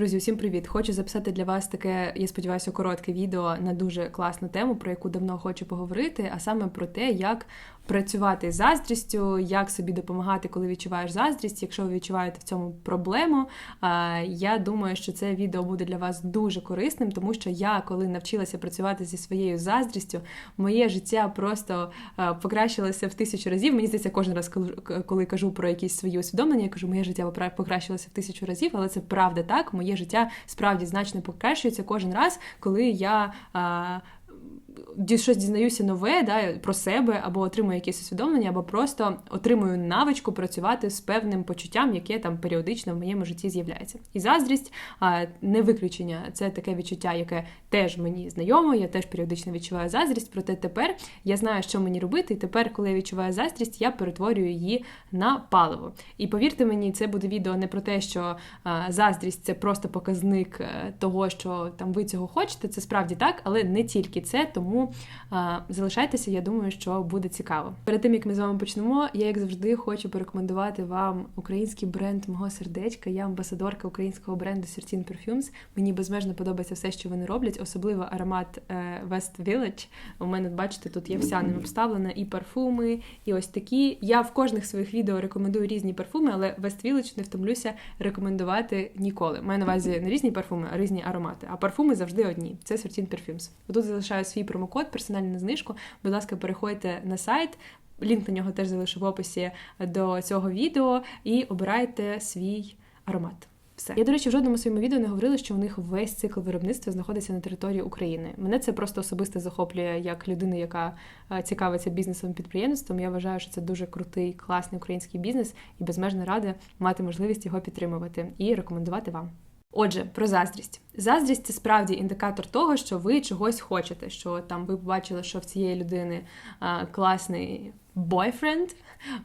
Друзі, усім привіт! Хочу записати для вас таке, я сподіваюся, коротке відео на дуже класну тему, про яку давно хочу поговорити, а саме про те, як працювати з заздрістю, як собі допомагати, коли відчуваєш заздрість. Якщо ви відчуваєте в цьому проблему, я думаю, що це відео буде для вас дуже корисним, тому що я, коли навчилася працювати зі своєю заздрістю, моє життя просто покращилося в тисячу разів. Мені здається, кожен раз, коли кажу про якісь свої усвідомлення, я кажу, моє життя покращилося в тисячу разів, але це правда так. Моє життя справді значно покращується кожен раз, коли я щось дізнаюся нове да, про себе, або отримую якесь усвідомлення, або просто отримую навичку працювати з певним почуттям, яке там періодично в моєму житті з'являється. І заздрість не виключення. Це таке відчуття, яке теж мені знайомо, я теж періодично відчуваю заздрість, проте тепер я знаю, що мені робити, і тепер, коли я відчуваю заздрість, я перетворюю її на паливо. І повірте мені, це буде відео не про те, що заздрість це просто показник е, того, що там ви цього хочете. Це справді так, але не тільки це, тому тому залишайтеся, я думаю, що буде цікаво. Перед тим як ми з вами почнемо, я як завжди хочу порекомендувати вам український бренд мого сердечка. Я амбасадорка українського бренду Certain Perfumes. Мені безмежно подобається все, що вони роблять, особливо аромат е, West Village. У мене, бачите, тут є вся ним обставлена і парфуми, і ось такі. Я в кожних своїх відео рекомендую різні парфуми, але West Village не втомлюся рекомендувати ніколи. Маю на увазі не різні парфуми, а різні аромати. А парфуми завжди одні. Це Certain Perfumes. Тут залишаю свій промокод персональну знижку. Будь ласка, переходьте на сайт. Лінк на нього теж залишу в описі до цього відео і обирайте свій аромат. Все. Я, до речі, в жодному своєму відео не говорила, що у них весь цикл виробництва знаходиться на території України. Мене це просто особисто захоплює як людина, яка цікавиться бізнесом підприємством. Я вважаю, що це дуже крутий, класний український бізнес і безмежно рада мати можливість його підтримувати і рекомендувати вам. Отже, про заздрість. Заздрість це справді індикатор того, що ви чогось хочете. Що там ви побачили, що в цієї людини а, класний бойфренд,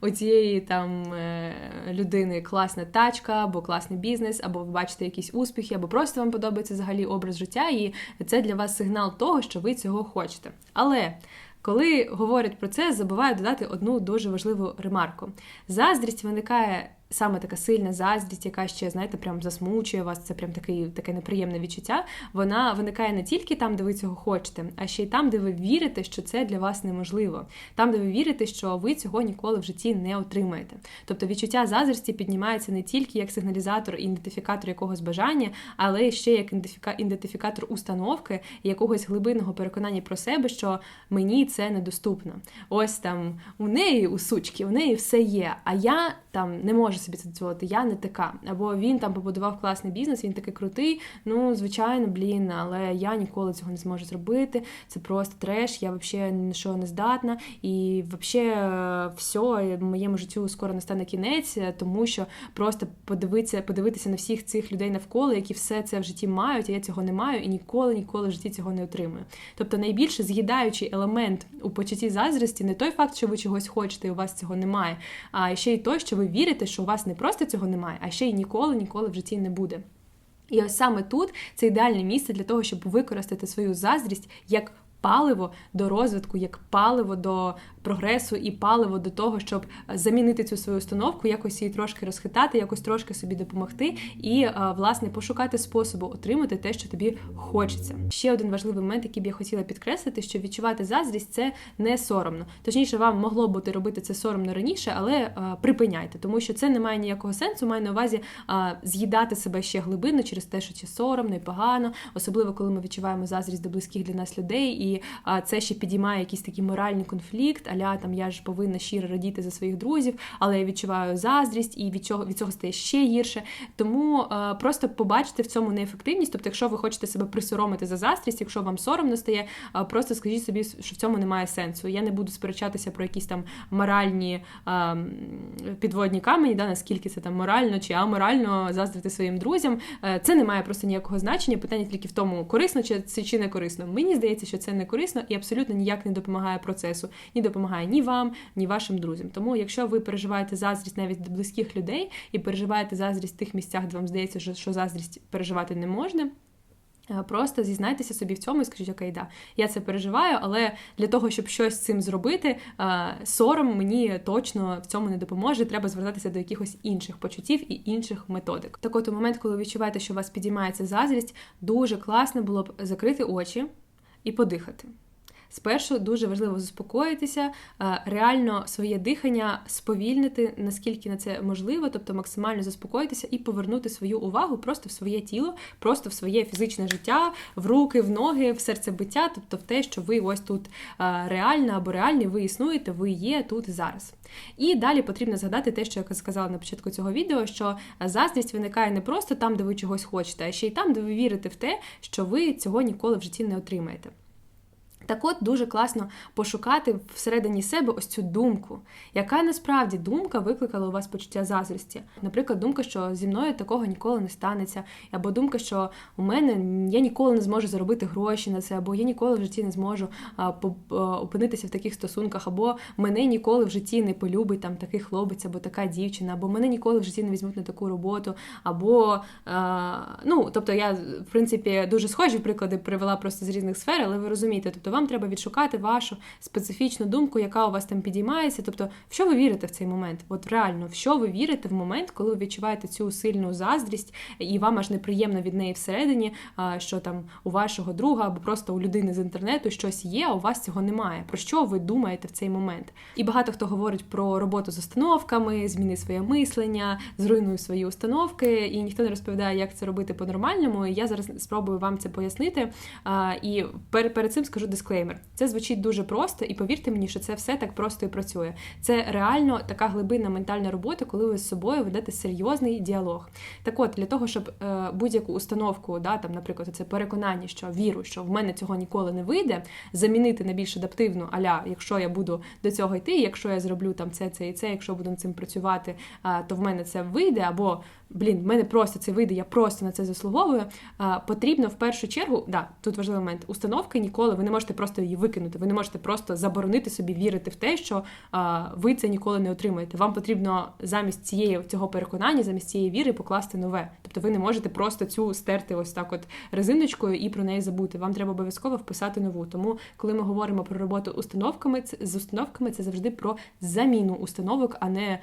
у цієї там е, людини класна тачка, або класний бізнес, або ви бачите якісь успіхи, або просто вам подобається взагалі образ життя, і це для вас сигнал того, що ви цього хочете. Але коли говорять про це, забувають додати одну дуже важливу ремарку: заздрість виникає саме така сильна заздрість, яка ще, знаєте, прям засмучує вас, це прям такий, таке неприємне відчуття. Вона виникає не тільки там, де ви цього хочете, а ще й там, де ви вірите, що це для вас неможливо. Там, де ви вірите, що ви цього ніколи в житті не отримаєте. Тобто відчуття заздрості піднімається не тільки як сигналізатор і ідентифікатор якогось бажання, але ще як ідентифікатор установки якогось глибинного переконання про себе, що мені це недоступно. Ось там у неї у сучки, у неї все є, а я там не можу собі це дозволити, я не така. Або він там побудував класний бізнес, він такий крутий. Ну, звичайно, блін, але я ніколи цього не зможу зробити. Це просто треш, я взагалі нічого не здатна. І взагалі все, моєму життю скоро настане кінець, тому що просто подивитися, подивитися на всіх цих людей навколо, які все це в житті мають, а я цього не маю і ніколи, ніколи в житті цього не отримую. Тобто найбільше з'їдаючий елемент у почутті заздрості не той факт, що ви чогось хочете, і у вас цього немає, а ще й той, що ви вірите, що у вас не просто цього немає, а ще й ніколи, ніколи в житті не буде. І ось саме тут це ідеальне місце для того, щоб використати свою заздрість як паливо до розвитку, як паливо до прогресу і паливо до того, щоб замінити цю свою установку, якось її трошки розхитати, якось трошки собі допомогти, і е, власне пошукати способу отримати те, що тобі хочеться. Ще один важливий момент, який б я хотіла підкреслити, що відчувати заздрість це не соромно. Точніше, вам могло бути робити це соромно раніше, але е, припиняйте, тому що це не має ніякого сенсу. Маю на увазі е, з'їдати себе ще глибинно через те, що це соромно і погано, особливо коли ми відчуваємо заздрість до близьких для нас людей, і це ще підіймає якийсь такий моральний конфлікт аля там я ж повинна щиро радіти за своїх друзів, але я відчуваю заздрість, і від цього від цього стає ще гірше. Тому е, просто побачите в цьому неефективність. Тобто, якщо ви хочете себе присоромити за заздрість, якщо вам соромно стає, е, просто скажіть собі, що в цьому немає сенсу. Я не буду сперечатися про якісь там моральні е, підводні камені, да, наскільки це там морально чи аморально заздрити своїм друзям. Е, це не має просто ніякого значення. Питання тільки в тому, корисно чи це чи не корисно. Мені здається, що це не корисно і абсолютно ніяк не допомагає процесу, ні допомагає допомагає ні вам, ні вашим друзям. Тому, якщо ви переживаєте заздрість навіть до близьких людей і переживаєте заздрість в тих місцях, де вам здається, що заздрість переживати не можна. Е, Просто зізнайтеся собі в цьому і скажіть, окей, да, я це переживаю, але для того, щоб щось з цим зробити, е, сором мені точно в цьому не допоможе. Треба звертатися до якихось інших почуттів і інших методик. Так от у момент, коли ви відчуваєте, що у вас підіймається заздрість, дуже класно було б закрити очі і подихати. Спершу дуже важливо заспокоїтися, е, реально своє дихання сповільнити, наскільки на це можливо, тобто максимально заспокоїтися і повернути свою увагу просто в своє тіло, просто в своє фізичне життя, в руки, в ноги, в серцебиття, тобто в те, що ви ось тут е, реально або реальні, ви існуєте, ви є тут зараз. І далі потрібно згадати те, що я сказала на початку цього відео, що заздрість виникає не просто там, де ви чогось хочете, а ще й там, де ви вірите в те, що ви цього ніколи в житті не отримаєте. Так от дуже класно пошукати всередині себе ось цю думку, яка насправді думка викликала у вас почуття заздрості. Наприклад, думка, що зі мною такого ніколи не станеться, або думка, що у мене я ніколи не зможу заробити гроші на це, або я ніколи в житті не зможу а, опинитися в таких стосунках, або мене ніколи в житті не полюбить там такий хлопець, або така дівчина, або мене ніколи в житті не візьмуть на таку роботу, або а, ну, тобто я в принципі дуже схожі приклади привела просто з різних сфер, але ви розумієте, тобто вам треба відшукати вашу специфічну думку, яка у вас там підіймається. Тобто, в що ви вірите в цей момент? От реально, в що ви вірите в момент, коли ви відчуваєте цю сильну заздрість, і вам аж неприємно від неї всередині, що там у вашого друга або просто у людини з інтернету щось є, а у вас цього немає. Про що ви думаєте в цей момент? І багато хто говорить про роботу з установками, зміни своє мислення, зруйнуй свої установки, і ніхто не розповідає, як це робити по-нормальному. І я зараз спробую вам це пояснити. І перед цим скажу дисклеймер. Це звучить дуже просто, і повірте мені, що це все так просто і працює. Це реально така глибинна ментальна робота, коли ви з собою ведете серйозний діалог. Так от, для того, щоб е, будь-яку установку, да, там, наприклад, це переконання, що віру, що в мене цього ніколи не вийде, замінити на більш адаптивну, аля, якщо я буду до цього йти, якщо я зроблю там це, це і це, якщо буду над цим працювати, е, то в мене це вийде, або блін, в мене просто це вийде, я просто на це заслуговую. Е, потрібно в першу чергу, да, тут важливий момент, установки ніколи, ви не просто її викинути. Ви не можете просто заборонити собі вірити в те, що а, ви це ніколи не отримаєте. Вам потрібно замість цієї цього переконання, замість цієї віри покласти нове. Тобто ви не можете просто цю стерти ось так, от резиночкою і про неї забути. Вам треба обов'язково вписати нову. Тому, коли ми говоримо про роботу установками, з установками, це завжди про заміну установок, а не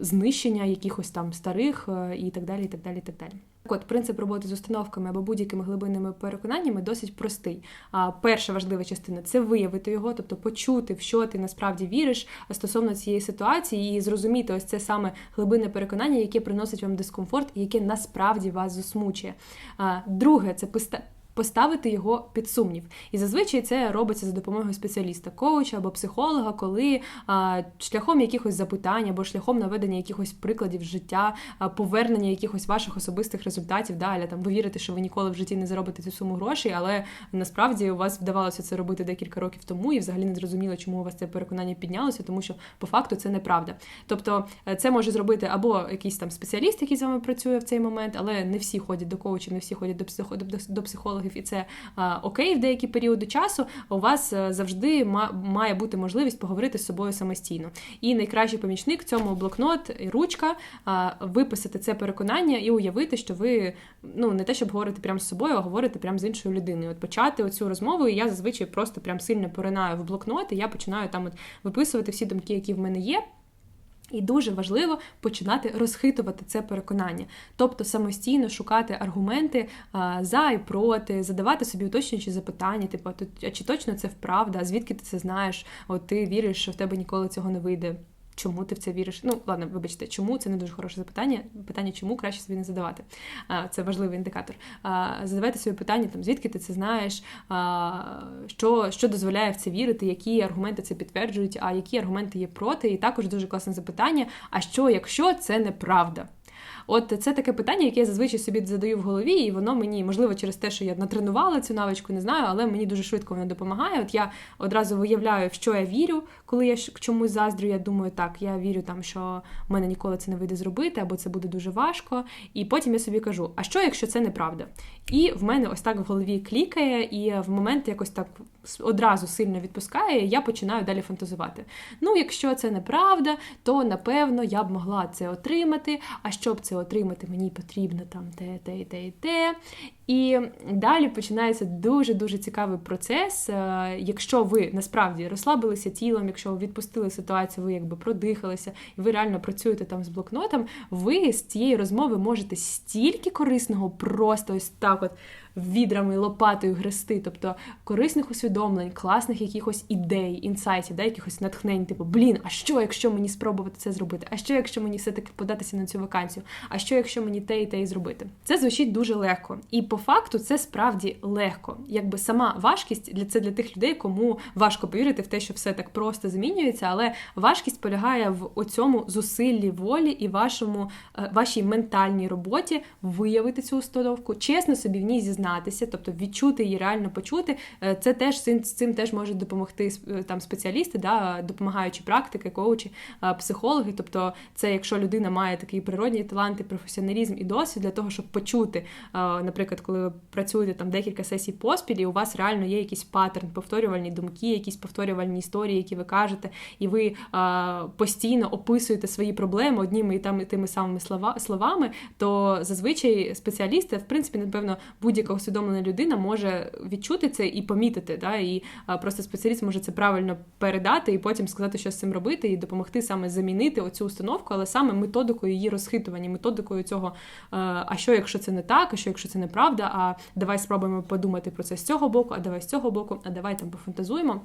знищення якихось там старих і так далі. і так далі, і так далі. Так от, принцип роботи з установками або будь-якими глибинними переконаннями досить простий. А перша важлива частина це виявити його, тобто почути, в що ти насправді віриш стосовно цієї ситуації, і зрозуміти ось це саме глибинне переконання, яке приносить вам дискомфорт і яке насправді вас засмучує. Друге, це поставити його під сумнів. І зазвичай це робиться за допомогою спеціаліста, коуча або психолога, коли а, шляхом якихось запитань або шляхом наведення якихось прикладів життя, а, повернення якихось ваших особистих результатів. Далі там ви вірите, що ви ніколи в житті не заробите цю суму грошей, але насправді у вас вдавалося це робити декілька років тому, і взагалі не зрозуміло, чому у вас це переконання піднялося, тому що по факту це неправда. Тобто е, це може зробити або якийсь там спеціаліст, який з вами працює в цей момент, але не всі ходять до коучів, не всі ходять до психологів, до психологів і це окей в деякі періоди часу, у вас е, завжди має бути можливість поговорити з собою самостійно. І найкращий помічник цьому блокнот і ручка виписати це переконання і уявити, що ви ну не те, щоб говорити прямо з собою, а говорити прямо з іншою людиною. От почати оцю розмову, і я зазвичай просто прям сильно поринаю в блокнот, і я починаю там от виписувати всі думки, які в мене є. І дуже важливо починати розхитувати це переконання, тобто самостійно шукати аргументи а, за і проти, задавати собі уточнюючі запитання, типу, а чи точно це вправда? Звідки ти це знаєш? От ти віриш, що в тебе ніколи цього не вийде. Чому ти в це віриш? Ну, ладно, вибачте, чому це не дуже хороше запитання. Питання, чому краще собі не задавати. Це важливий індикатор. Задавайте собі питання, там, звідки ти це знаєш, що що дозволяє в це вірити, які аргументи це підтверджують, а які аргументи є проти. І також дуже класне запитання: а що, якщо це неправда? От це таке питання, яке я зазвичай собі задаю в голові, і воно мені, можливо, через те, що я натренувала цю навичку, не знаю, але мені дуже швидко воно допомагає. От я одразу виявляю, в що я вірю, коли я чомусь заздрю. Я думаю, так, я вірю там, що в мене ніколи це не вийде зробити, або це буде дуже важко. І потім я собі кажу: а що, якщо це неправда? І в мене ось так в голові клікає, і в момент якось так одразу сильно відпускає, і я починаю далі фантазувати. Ну, якщо це неправда, то напевно я б могла це отримати. А щоб це отримати, мені потрібно там те, те, те і те. І далі починається дуже-дуже цікавий процес. Е, якщо ви насправді розслабилися тілом, якщо ви відпустили ситуацію, ви якби продихалися, і ви реально працюєте там з блокнотом, ви з цієї розмови можете стільки корисного просто ось так от відрами, лопатою грести, тобто корисних усвідомлень, класних якихось ідей, інсайтів, да, якихось натхнень, типу, блін, а що, якщо мені спробувати це зробити? А що, якщо мені все-таки податися на цю вакансію? А що, якщо мені те і те і зробити? Це звучить дуже легко. І по факту це справді легко. Якби сама важкість для це для тих людей, кому важко повірити в те, що все так просто змінюється, але важкість полягає в оцьому зусиллі волі і вашому, е, вашій ментальній роботі виявити цю установку, чесно собі в ній зізнати дізнатися, тобто відчути її, реально почути. Е, це теж з цим теж можуть допомогти е, там спеціалісти, да, допомагаючи практики, коучі, е, психологи. Тобто, це якщо людина має такий природній талант, і професіоналізм і досвід для того, щоб почути, наприклад, коли ви працюєте там декілька сесій поспіль, і у вас реально є якийсь паттерн, повторювальні думки, якісь повторювальні історії, які ви кажете, і ви постійно описуєте свої проблеми одніми і там тими самими словами, то зазвичай спеціалісти, в принципі, напевно, будь-яка будь усвідомлена людина може відчути це і помітити. Да? І просто спеціаліст може це правильно передати і потім сказати, що з цим робити, і допомогти саме замінити оцю установку, але саме методикою її розхитування, методикою цього, а що, якщо це не так, а що, якщо це неправда, а давай спробуємо подумати про це з цього боку, а давай з цього боку, а давай там пофантазуємо.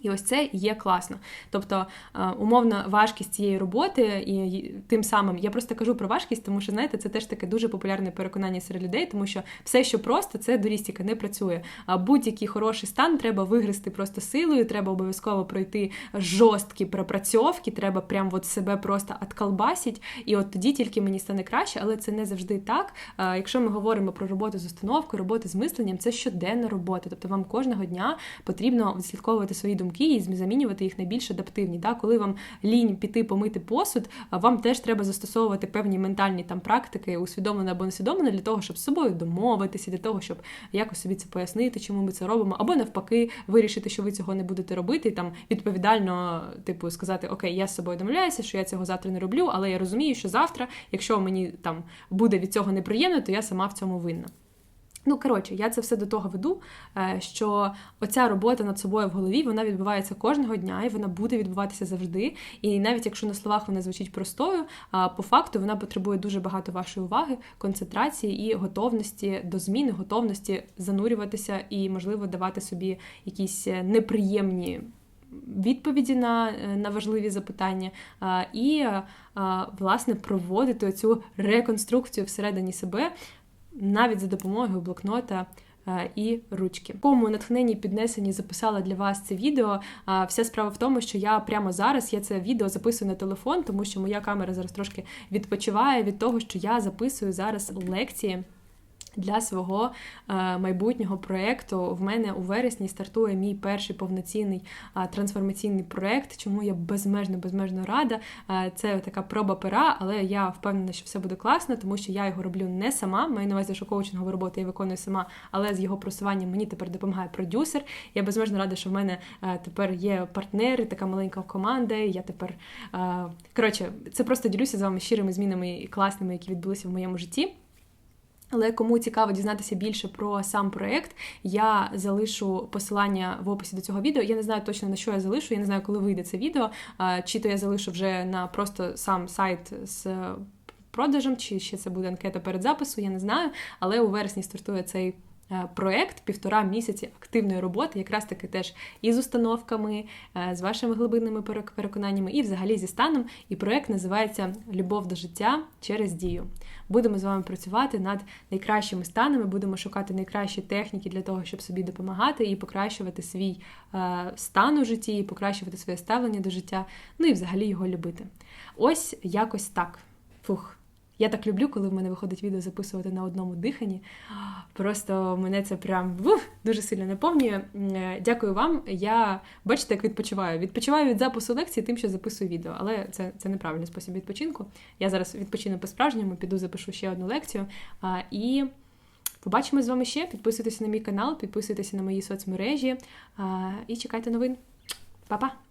І ось це є класно. Тобто, е, умовна важкість цієї роботи, і тим самим я просто кажу про важкість, тому що знаєте, це теж таке дуже популярне переконання серед людей, тому що все, що просто, це дорістіка не працює. А будь-який хороший стан треба вигризти просто силою, треба обов'язково пройти жорсткі пропрацьовки, треба прям от себе просто откалбасить, і от тоді тільки мені стане краще, але це не завжди так. Якщо ми говоримо про роботу з установкою, роботу з мисленням, це щоденна робота. Тобто вам кожного дня потрібно відслідковувати свої думки думки і замінювати їх на більш адаптивні. Да? Коли вам лінь піти помити посуд, вам теж треба застосовувати певні ментальні там практики, усвідомлені або несвідомлені, для того, щоб з собою домовитися, для того, щоб якось собі це пояснити, чому ми це робимо, або навпаки, вирішити, що ви цього не будете робити, і там відповідально, типу, сказати, окей, я з собою домовляюся, що я цього завтра не роблю, але я розумію, що завтра, якщо мені там буде від цього неприємно, то я сама в цьому винна. Ну, коротше, я це все до того веду, е, що оця робота над собою в голові вона відбувається кожного дня, і вона буде відбуватися завжди. І навіть якщо на словах вона звучить простою, по факту вона потребує дуже багато вашої уваги, концентрації і готовності до зміни, готовності занурюватися і, можливо, давати собі якісь е, неприємні. Відповіді на е, на важливі запитання, і, власне, проводити цю реконструкцію всередині себе, навіть за допомогою блокнота. Е, і ручки. Кому натхненні піднесені записала для вас це відео. Вся справа в тому, що я прямо зараз я це відео записую на телефон, тому що моя камера зараз трошки відпочиває від того, що я записую зараз лекції. Для свого е, майбутнього проєкту в мене у вересні стартує мій перший повноцінний е, трансформаційний проєкт, чому я безмежно безмежно рада. Е, це така проба пера, але я впевнена, що все буде класно, тому що я його роблю не сама. Маю на увазі, що коучингову роботу я виконую сама, але з його просуванням мені тепер допомагає продюсер. Я безмежно рада, що в мене тепер є партнери, така маленька команда. Я тепер коротше, це просто ділюся з вами щирими змінами і класними, які відбулися в моєму житті. Але кому цікаво дізнатися більше про сам проект, я залишу посилання в описі до цього відео. Я не знаю точно на що я залишу, я не знаю, коли вийде це відео. Чи то я залишу вже на просто сам сайт з продажем, чи ще це буде анкета перед запису, я не знаю. Але у вересні стартує цей. Е, проект півтора місяці активної роботи, якраз таки теж і з установками, е, з вашими глибинними переконаннями, і взагалі зі станом. І проект називається Любов до життя через дію. Будемо з вами працювати над найкращими станами, будемо шукати найкращі техніки для того, щоб собі допомагати і покращувати свій е, стан у житті, і покращувати своє ставлення до життя, ну і взагалі його любити. Ось якось так. Фух. Я так люблю, коли в мене виходить відео записувати на одному диханні. Просто мене це прям уф, дуже сильно наповнює. Е, дякую вам. Я бачите, як відпочиваю. Відпочиваю від запису лекції, тим, що записую відео, але це це неправильний спосіб відпочинку. Я зараз відпочину по-справжньому, піду запишу ще одну лекцію. І побачимо з вами ще. Підписуйтесь на мій канал, підписуйтесь на мої соцмережі і чекайте новин. Па-па!